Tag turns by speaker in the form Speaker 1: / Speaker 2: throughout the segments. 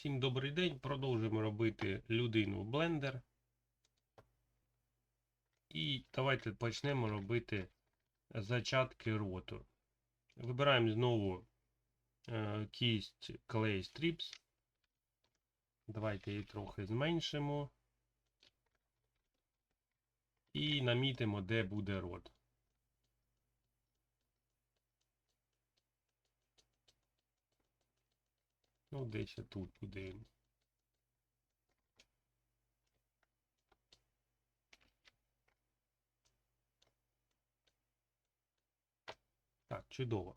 Speaker 1: Всім добрий день. Продовжуємо робити людину в Blender. І давайте почнемо робити зачатки роту. Вибираємо знову е, кість Clay Strips. Давайте її трохи зменшимо. І намітимо, де буде рот. Ну, десь тут він. Так, чудово.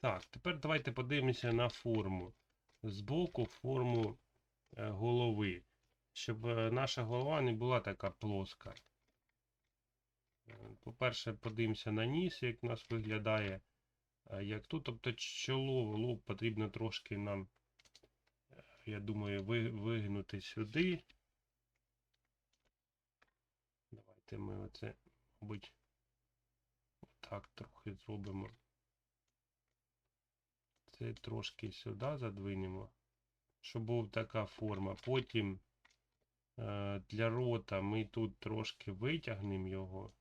Speaker 1: Так, тепер давайте подивимося на форму. Збоку форму е, голови. Щоб е, наша голова не була така плоска. Е, По-перше, подивимося на ніс, як у нас виглядає. Е, Як тут, тобто чоло, лоб потрібно трошки нам, е, я думаю, ви- вигнути сюди. Давайте ми оце, мабуть, так трохи зробимо. Це трошки сюди задвинемо, щоб була така форма. Потім е, для рота ми тут трошки витягнемо його.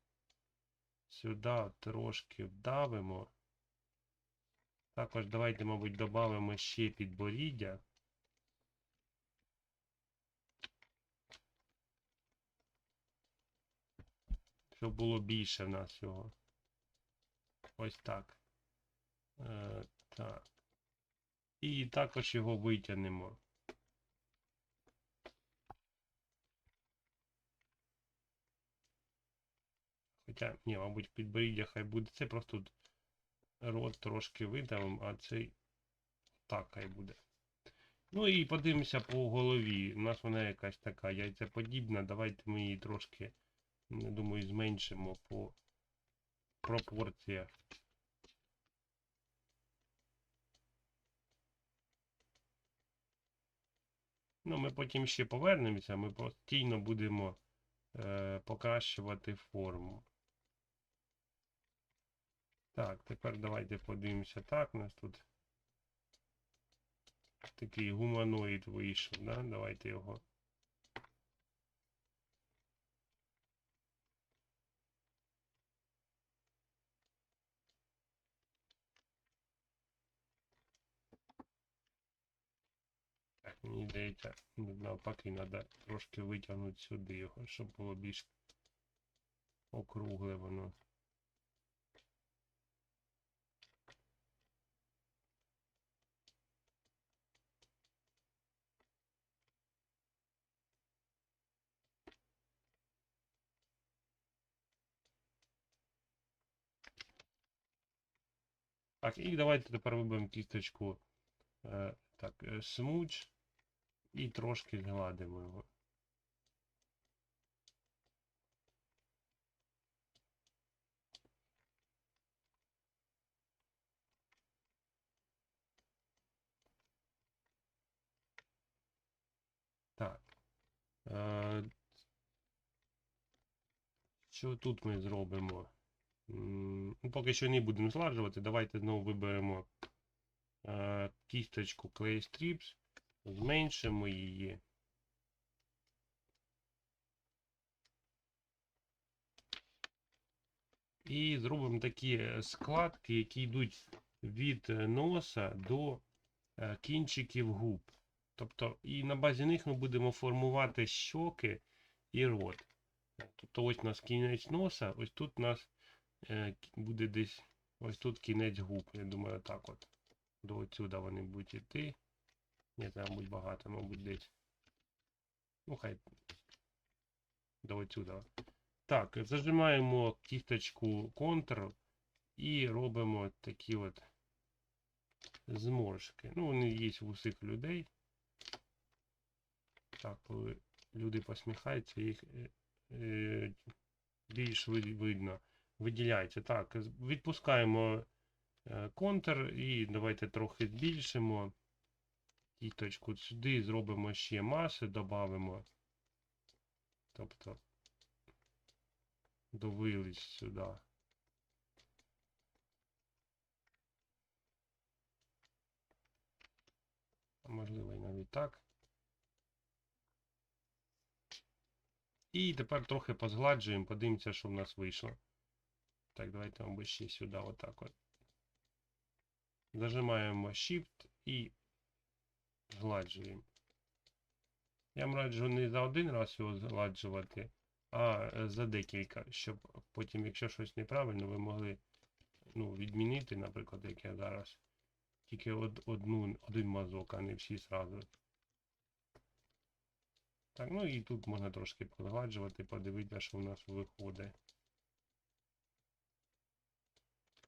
Speaker 1: Сюди трошки вдавимо. Також давайте, мабуть, додамо ще підборіддя. Щоб було більше в нас його. Ось так. Е, так. І також його витягнемо. Хоча, ні, мабуть, підборіддя хай буде. Це просто тут рот трошки видавим, а цей так хай буде. Ну і подивимося по голові. У нас вона якась така яйцеподібна. Давайте ми її трошки, думаю, зменшимо по пропорціях. Ну, ми потім ще повернемося, ми постійно будемо е, покращувати форму. Так, тепер давайте подивимося. Так, у нас тут такий гуманоїд вийшов, да? Давайте його. Так, мені здається, навпаки, треба трошки витягнути сюди його, щоб було більш округле воно. Так, і давайте тепер виберемо кісточку е, так, е, смуч і трошки згладимо його. Так. Е, що тут ми зробимо? Ну, поки що не будемо зладжувати. Давайте знову виберемо е, кісточку Clay Strips, зменшимо її. І зробимо такі е, складки, які йдуть від е, носа до е, кінчиків губ. Тобто, і на базі них ми будемо формувати щоки і рот. Тобто ось у нас кінець носа, ось тут у нас буде десь ось тут кінець губ. Я думаю, так от. До отсюда вони будуть йти. Ні, це, мабуть, багато, мабуть, десь. Ну, хай. До отсюда. Так, зажимаємо кісточку Ctrl і робимо такі от зморшки. Ну, вони є в усіх людей. Так, коли люди посміхаються, їх е, е, більш видно, виділяється. Так, відпускаємо е, контур і давайте трохи збільшимо кісточку сюди, зробимо ще маси, додамо. Тобто довились сюди. Можливо і навіть отак. І тепер трохи позгладжуємо, подивимося, що в нас вийшло. Так, давайте, мабуть, ще сюди, отак от. Зажимаємо Shift і згладжуємо. Я вам раджу не за один раз його згладжувати, а е, за декілька, щоб потім, якщо щось неправильно, ви могли ну, відмінити, наприклад, як я зараз. Тільки од, одну, один мазок, а не всі зразу. Так, ну і тут можна трошки позгладжувати, подивитися, що в нас виходить.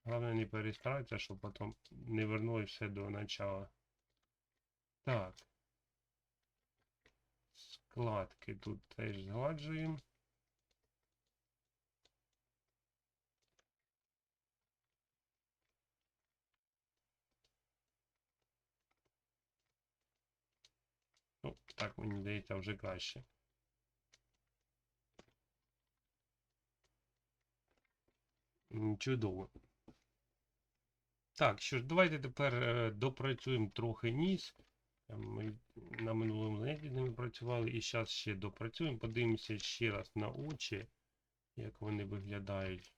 Speaker 1: Головне не перестаратися, щоб потім не вернули все до начала. Так. Складки тут теж згладжуємо. Ну, так мені здається вже краще. Чудово. Так, що ж, давайте тепер е, допрацюємо трохи ніс. Е, Ми на минулому занятті ними працювали і зараз ще допрацюємо. Подивимося ще раз на очі, як вони виглядають.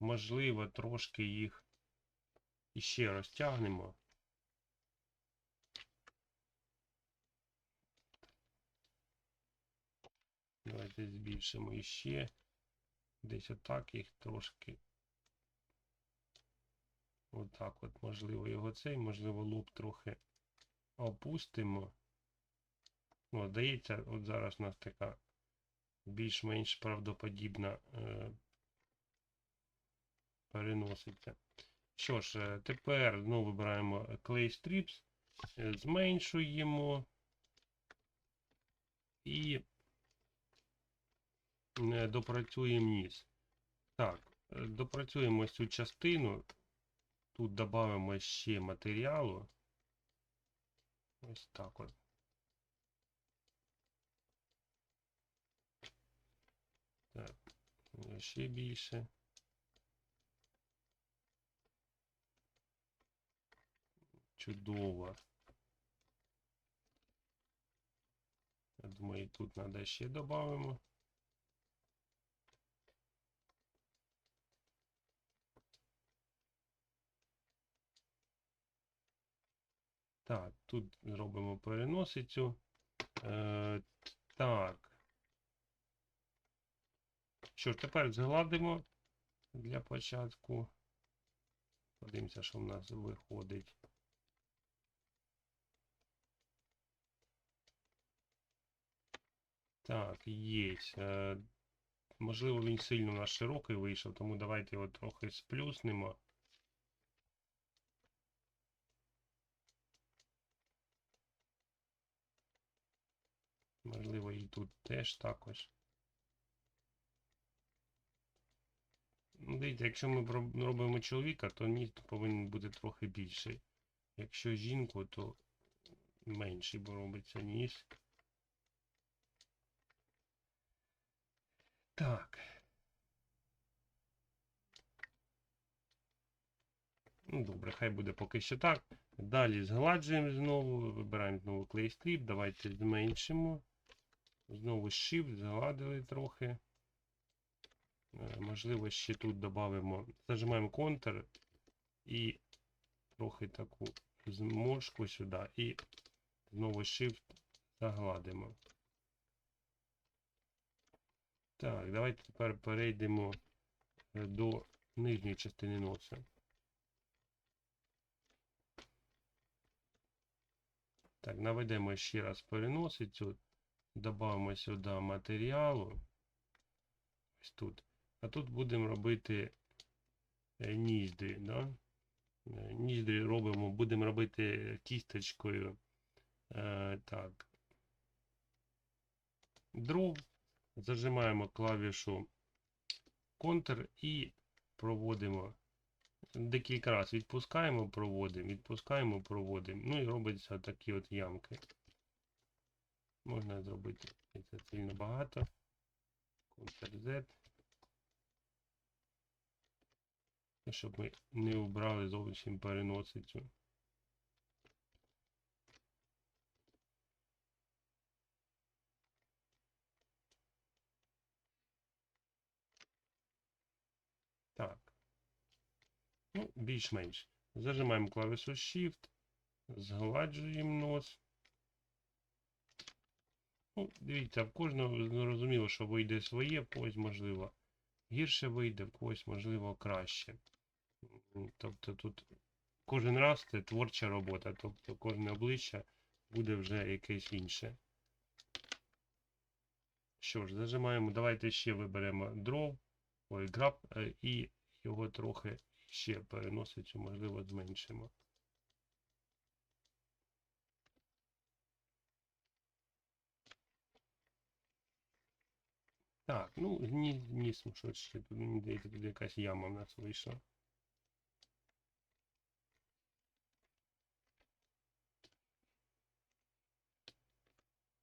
Speaker 1: Можливо, трошки їх іще розтягнемо. Давайте збільшимо іще. Десь отак їх трошки. Отак от, можливо, його цей, можливо, лоб трохи опустимо. О, здається, от зараз у нас така більш-менш правдоподібна е, переноситься. Що ж, е, тепер знову вибираємо Clay Strips, е, зменшуємо і е, допрацюємо ніс. Так, допрацюємо цю частину. Тут додамо ще матеріалу. Ось так от. Так, е, ще більше. Чудово. Я думаю, тут треба ще додамо. Так, тут зробимо переносицю. Е, так. Що ж, тепер згладимо для початку. Подивимося, що в нас виходить. Так, є. Е, можливо, він сильно у нас широкий вийшов, тому давайте його трохи сплюснемо. Можливо, і тут теж також. Дивіться, якщо ми робимо чоловіка, то ніс повинен бути трохи більший. Якщо жінку, то менший, робиться ніс. Так. Ну, добре, хай буде поки що так. Далі згладжуємо знову, вибираємо знову Clay Strip, давайте зменшимо. Знову Shift, згладили трохи. Е, Можливо, ще тут додамо. Зажимаємо Ctrl і трохи таку зморшку сюди. І знову Shift загладимо. Так, давайте тепер перейдемо е, до нижньої частини носа. Так, наведемо ще раз переносицю. Додамо сюди матеріалу. Ось тут. А тут будемо робити е, ніздрі. Да? Е, Ніздрі робимо, будемо робити кісточкою. Е, так. Дров. Зажимаємо клавішу Ctrl і проводимо. Декілька разів відпускаємо, проводимо, відпускаємо, проводимо. Ну і робиться такі от ямки. Можна зробити це сильно багато. Ctrl-Z. Щоб ми не обрали зовсім переносицю. Так. Ну, більш-менш. Зажимаємо клавішу Shift, згладжуємо нос. Ну, дивіться, в кожного зрозуміло, що вийде своє, в когось, можливо, гірше вийде, в когось, можливо, краще. Тобто тут кожен раз це творча робота, тобто кожне обличчя буде вже якесь інше. Що ж, зажимаємо, давайте ще виберемо дров, ой, граб, е, і його трохи ще переносицю, можливо, зменшимо. Так, ну, ні, ніс, що тут, мені здається, тут якась яма в нас вийшла.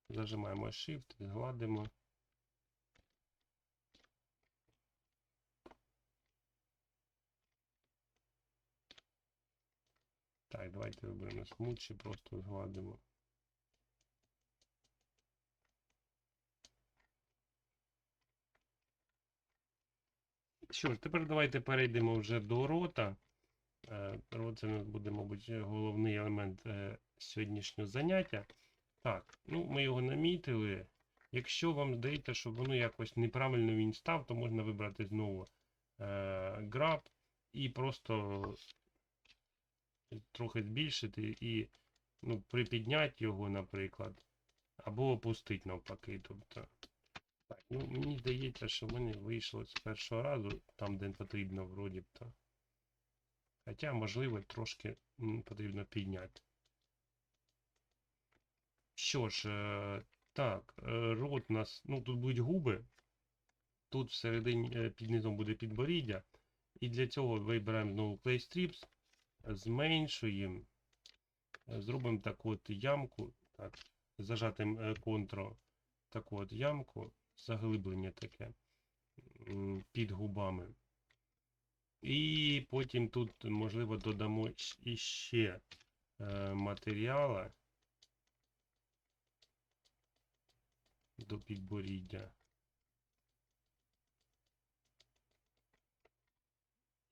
Speaker 1: Зажимаємо Shift, згладимо. Так, давайте виберемо смутчі, просто згладимо. Що ж, тепер давайте перейдемо вже до рота. Е, Рот це нас буде, мабуть, головний елемент е, сьогоднішнього заняття. Так, ну ми його намітили. Якщо вам здається, що воно якось неправильно він став, то можна вибрати знову е, граб і просто трохи збільшити і ну, припідняти його, наприклад, або опустити навпаки. Тобто, так, ну, мені здається, що в мене вийшло з першого разу, там, де потрібно, вроді б то. Хоча, можливо, трошки потрібно підняти. Що ж, е, так, е, рот у нас, ну тут будуть губи, тут всередині е, під низом буде підборіддя. І для цього вибираємо знову Clay Strips, зменшуємо, зробимо таку от ямку, так, зажатим Ctrl, таку от ямку, заглиблення таке під губами. І потім тут, можливо, додамо іще е, матеріала до підборіддя.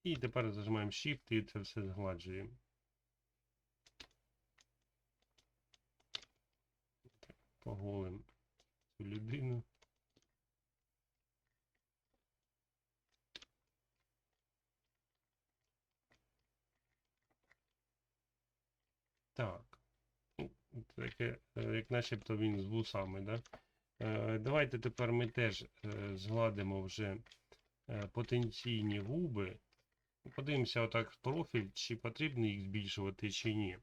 Speaker 1: І тепер зажимаємо Shift і це все згладжуємо. Так, Поголим цю людину. Так. Таке, е, як начебто він з вусами, да? Е, Давайте тепер ми теж е, згладимо вже потенційні губи. Подивимося отак в профіль, чи потрібно їх збільшувати, чи ні.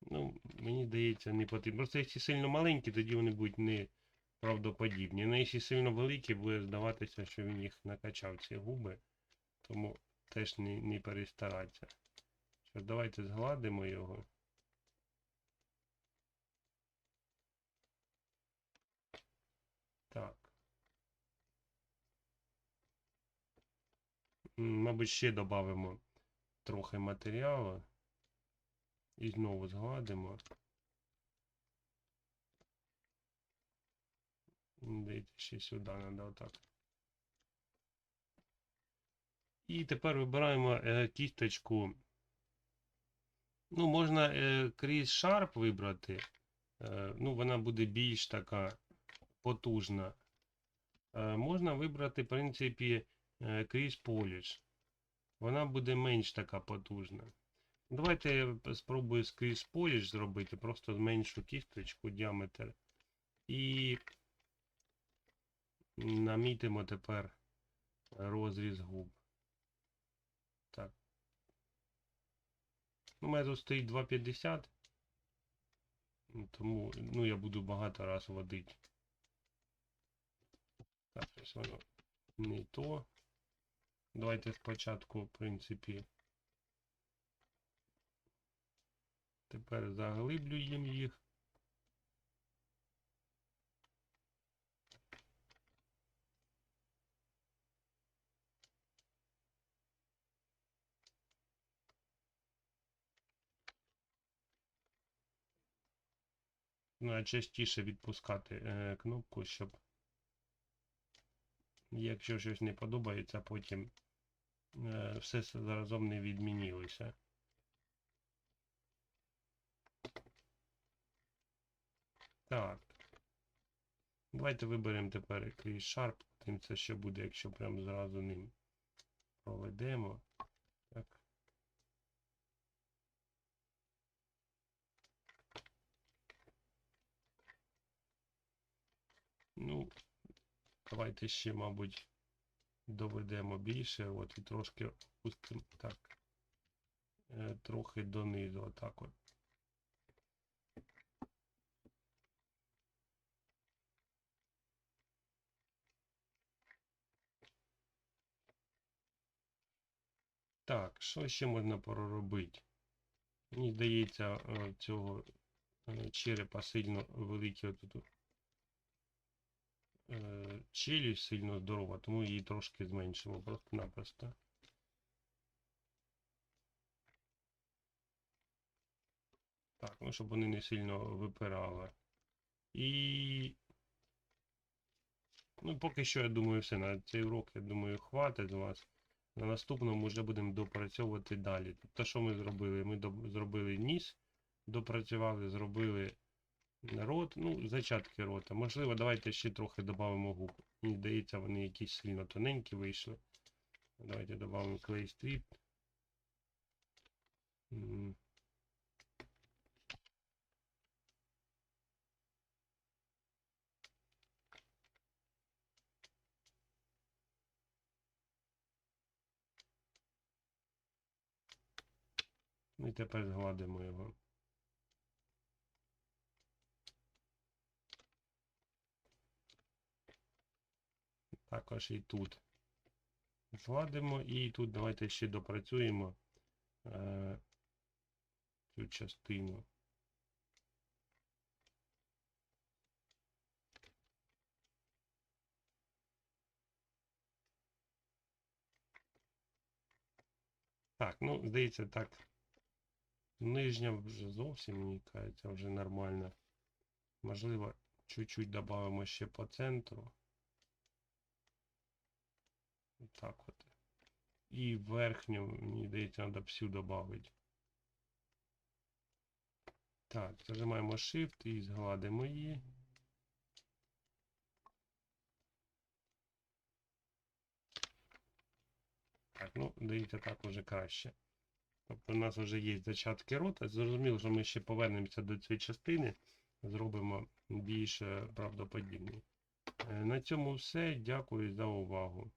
Speaker 1: Ну, мені здається, не потрібно. Просто якщо сильно маленькі, тоді вони будуть не правдоподібні. Ну, якщо сильно великі, буде здаватися, що він їх накачав, ці губи. Тому теж не, не перестаратися. Що, ж, давайте згладимо його. Так. Мабуть, ще додамо трохи матеріалу. І знову згладимо. Дайте ще сюди треба отак. І тепер вибираємо е, кісточку. Ну, можна е, крізь Sharp вибрати. Е, ну, вона буде більш така потужна. Е, можна вибрати, в принципі, е, крізь Polish. Вона буде менш така потужна. Давайте я спробую скрізь Polish зробити, просто зменшу кісточку, діаметр. І намітимо тепер розріз губ. Так. У мене тут стоїть 2,50. Тому ну, я буду багато раз водити. Так, щось воно не то. Давайте спочатку, в принципі. Тепер заглиблюємо їх. Частіше відпускати е, кнопку, щоб якщо щось не подобається, потім е, все с- разом не відмінилося. Так. Давайте виберемо тепер якийсь Sharp, тим це ще буде, якщо прям зразу ним проведемо. Ну, давайте ще, мабуть, доведемо більше, от і трошки опустимо так. е, Трохи донизу, отак от. Так, що ще можна проробити? Мені здається, е, цього е, черепа сильно великий отут. Челюсть сильно здорова, тому її трошки зменшимо просто-напросто. Так, ну щоб вони не сильно випирали. І. Ну, поки що, я думаю, все. На цей урок, я думаю, хватить з вас. На наступному вже будемо допрацьовувати далі. Тобто, що ми зробили? Ми до- зробили ніс, допрацювали, зробили рот, ну, зачатки рота. Можливо, давайте ще трохи додамо губ. Мені здається, вони якісь сильно тоненькі вийшли. Давайте додамо клей стріп. І тепер згладимо його. Також і тут. Згладимо і тут давайте ще допрацюємо е, цю частину. Так, ну, здається, так. Нижня вже зовсім, мені кажеться, вже нормально. Можливо, чуть-чуть додамо ще по центру. Так от. І верхню, мені здається, треба всю додати. Так, зажимаємо Shift і згладимо її. Так, ну, дивіться, так уже краще. Тобто у нас вже є зачатки рота. Зрозуміло, що ми ще повернемося до цієї частини, зробимо більш е, правдоподібний. Е, На цьому все. Дякую за увагу.